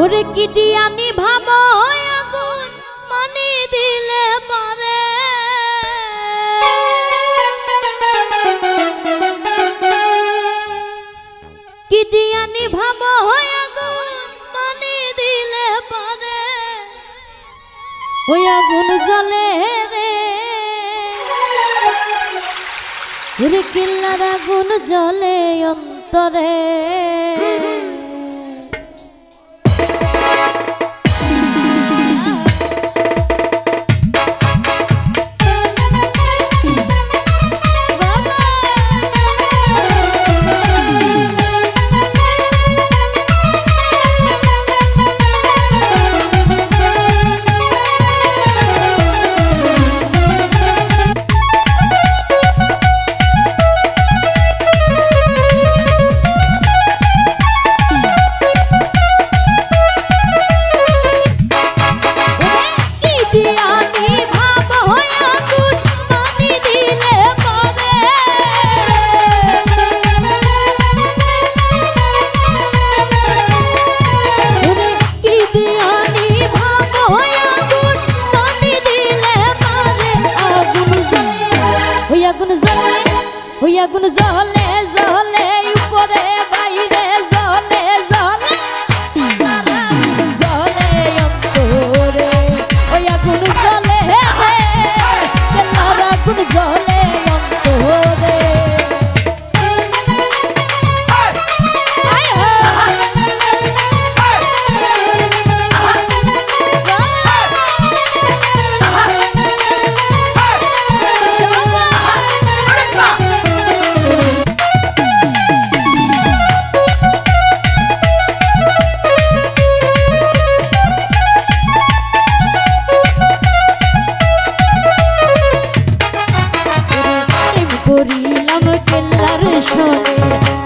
ওরে কি দিয়ানি ভাব, আগুন মানে দিলে পারে। কি দিয়ানি ভাব, আগুন মানে দিলে পারে। ওই আগুন জ্বলে রে। ওরে কিল্লার আগুন জ্বলে অন্তরে। হইয়া গুণ জলে জলে উপরে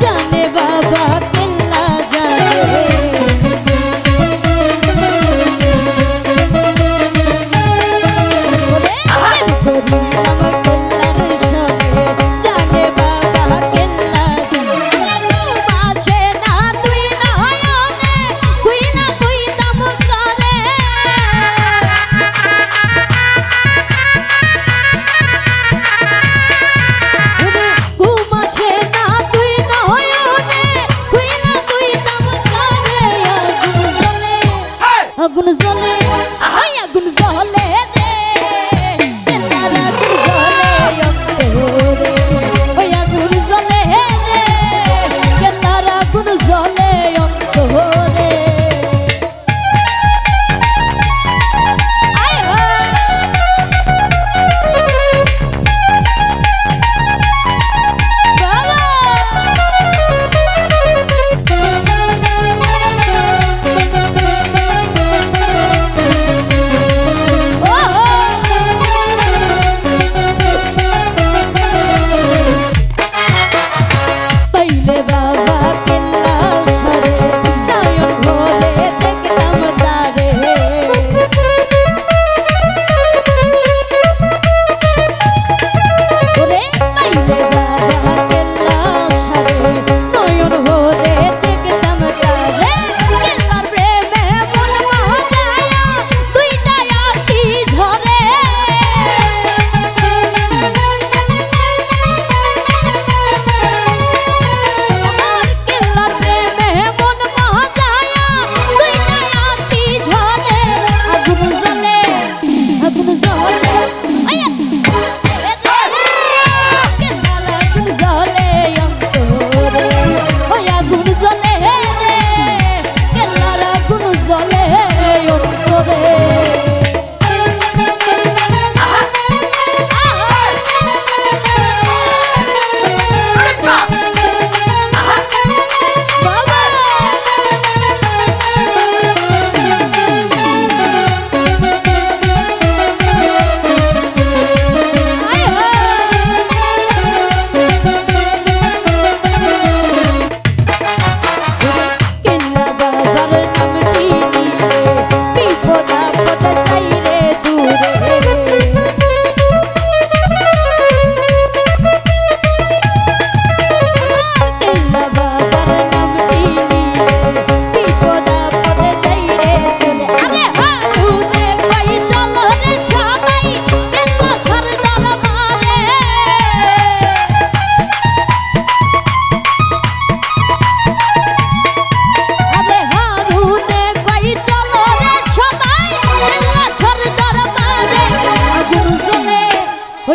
জানে বাবা আগুন জ্বলে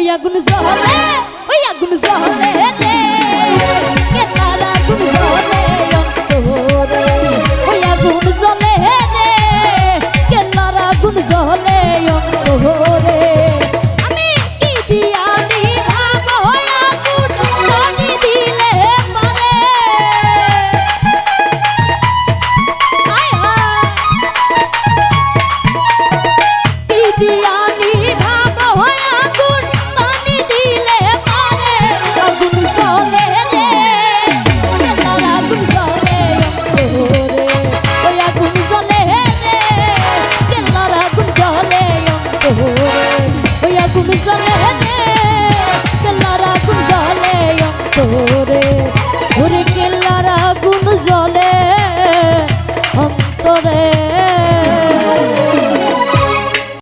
আগুন জ্বলে ওই আগুন জ্বলে রে কেল্লার আগুন জ্বলে অন্তরে? ওই আগুন জ্বলে রে কেল্লার আগুন জ্বলে